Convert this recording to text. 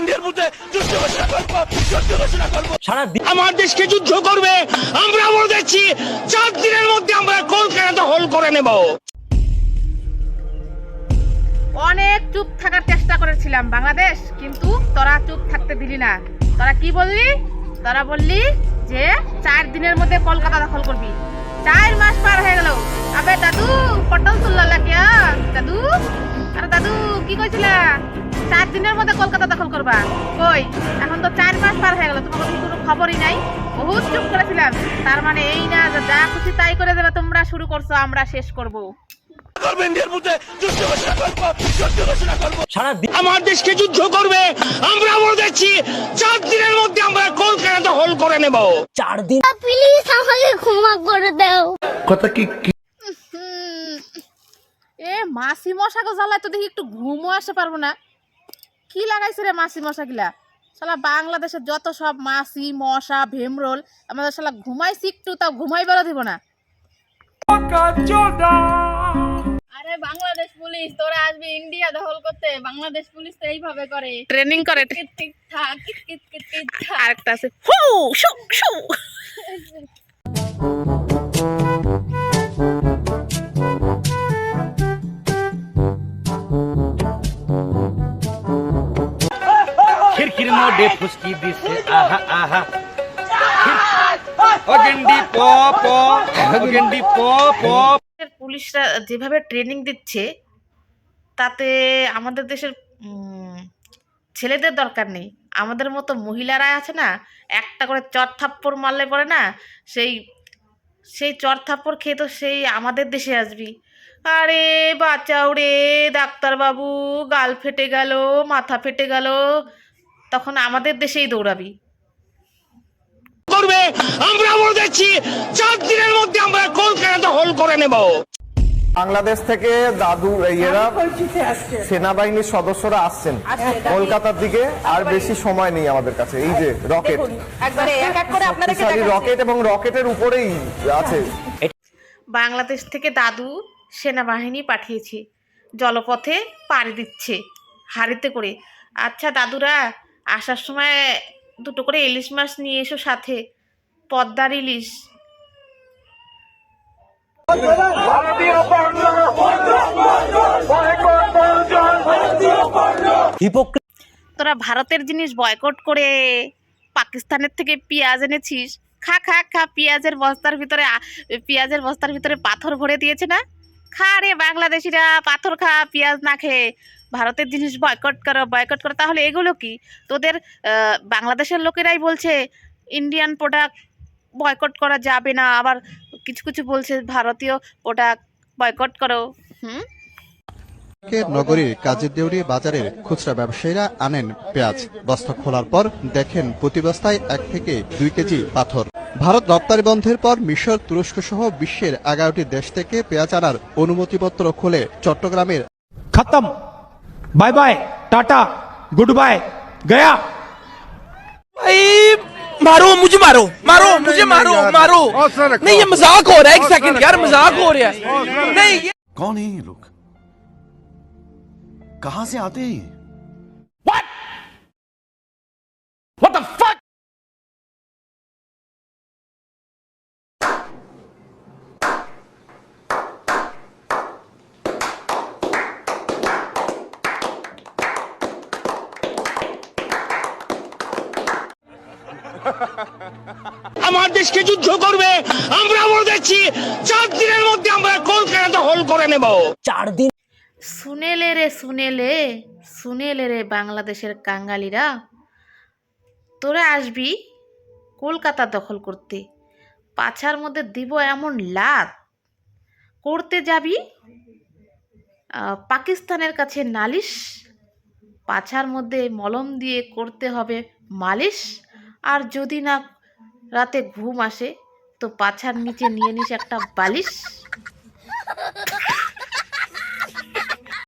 ইন্ডিয়ার বুথে যুদ্ধ ঘোষণা করব যুদ্ধ ঘোষণা করব। সারা আমার দেশকে যুদ্ধ করবে আমরা বলে দিচ্ছি চার দিনের মধ্যে আমরা কলকাতা দখল করে নেব। অনেক চুপ থাকার চেষ্টা করেছিলাম বাংলাদেশ কিন্তু তোরা চুপ থাকতে দিলি না। তোরা কি বললি? তোরা বললি যে চার দিনের মধ্যে কলকাতা দখল করবি। চার মাস পার হয়ে গেল। আবে দাদু পটল তুললা কিয়া দাদু? আরে দাদু কি কইছিলা? চার দিনের মধ্যে কলকাতা দখল করবা। কই? এখন তো চার মাস পার হয়ে গেল তোমার কি কোনো খবরই নাই। বহুত চুপ করেছিলাম। তার মানে এই না যে যা খুশি তাই করে দেবে তোমরা শুরু করছ আমরা শেষ করব। করব ইন্ডিয়ার বুথে যুদ্ধ ঘোষণা করব যুদ্ধ ঘোষণা করব। সারা দি- আমার দেশকে যুদ্ধ করবে আমরা বলে দিচ্ছি চার দিনের মধ্যে আমরা কলকাতা দখল করে নেব। চার দিন প্লিজ আমাকে ক্ষমা করে দাও। এ মাসি মশাকে জ্বালায় তো দেখি একটু ঘুমও আসতে পারব না। কি লাগাইছে রে মাসি মশা গিলা শালা বাংলাদেশের যত সব মাসি মশা ভেমরোল আমাদের শালা ঘুমাইছি একটু তাও ঘুমাই ঘুমাইবারও দিব না। আরে বাংলাদেশ পুলিশ তোরা আসবি ইন্ডিয়া দখল করতে? বাংলাদেশ পুলিশ তো এইভাবে করে। ট্রেনিং করে। কিট থাক কিট কিট কিট আরেকটা আছে। ফু শু শু। মোডে ফুসকি দিছে আহা আহা ও গেন্ডি প প পুলিশরা যেভাবে ট্রেনিং দিচ্ছে তাতে আমাদের দেশের ছেলেদের দরকার নেই। আমাদের মতো মহিলারা আছে না একটা করে চর থাপ্পড় মারলে পরে না সেই সেই চর থাপ্পড় খেয়ে তো সেই আমাদের দেশে আসবি। আরে বাঁচাও রে ডাক্তারবাবু গাল ফেটে গেল মাথা ফেটে গেল তখন আমাদের দেশেই দৌড়াবি। করবে আমরা বলে দিচ্ছি চার দিনের মধ্যে আমরা কলকাতা দখল করে নেব। বাংলাদেশ থেকে দাদু এরা সেনাবাহিনীর সদস্যরা আসছেন। কলকাতার দিকে আর বেশি সময় নেই আমাদের কাছে। এই যে রকেট। রকেট এবং রকেটের উপরেই আছে। বাংলাদেশ থেকে দাদু সেনাবাহিনী পাঠিয়েছে। জলপথে পাড়ি দিচ্ছে। হাড়িতে করে। আচ্ছা দাদুরা আসার সময় দুটো করে ইলিশ মাছ নিয়ে এসো সাথে। পদ্মার ইলিশ। তোরা ভারতের জিনিস বয়কট করে পাকিস্তানের থেকে পেঁয়াজ এনেছিস। খা খা খা, পেঁয়াজের বস্তার ভিতরে পেঁয়াজের বস্তার ভিতরে পাথর ভরে দিয়েছে না? খা রে বাংলাদেশিরা, পাথর খা, পেঁয়াজ না খেয়ে। ভারতের জিনিস বয়কট করো বয়কট করো, তাহলে এগুলো কি? তোদের বাংলাদেশের লোকেরাই বলছে ইন্ডিয়ান প্রোডাক্ট বয়কট করা যাবে না। আবার কিছু কিছু বলছে, ভারতীয় প্রোডাক্ট বয়কট করো। হুম? নগরীর কাজের দেউরি বাজারের খুচরা ব্যবসায়ীরা আনেন পেঁয়াজ। বস্তা খোলার পর দেখেন প্রতি বস্তায় এক থেকে দুই কেজি পাথর। ভারত রপ্তানি বন্ধের পর মিশর তুরস্ক সহ বিশ্বের এগারোটি দেশ থেকে পেঁয়াজ আনার অনুমতিপত্র খোলে চট্টগ্রামের खत्म bye bye tata good bye गया भाई मारो मुझे मारो मारो मुझे मारो मारो नहीं ये मजाक हो रहा है एक सेकंड यार मजाक हो रहा है नहीं ये कौन है ये लोग कहां से आते हैं আমার দেশকে যুদ্ধ করবে আমরা বলে দিচ্ছি চার দিনের মধ্যে আমরা কলকাতা দখল করে নেব। চার দিন শুনেলে রে শুনেলে শুনেলে রে বাংলাদেশের কাঙ্গালিরা। তোরা আসবি কলকাতা দখল করতে। পাছার মধ্যে দিব এমন লাত। করতে যাবি আহ, পাকিস্তানের কাছে নালিশ। পাছার মধ্যে মলম দিয়ে করতে হবে মালিশ। আর যদি না রাতে ঘুম আসে তো পাছার নিচে নিয়ে নিস একটা বালিশ।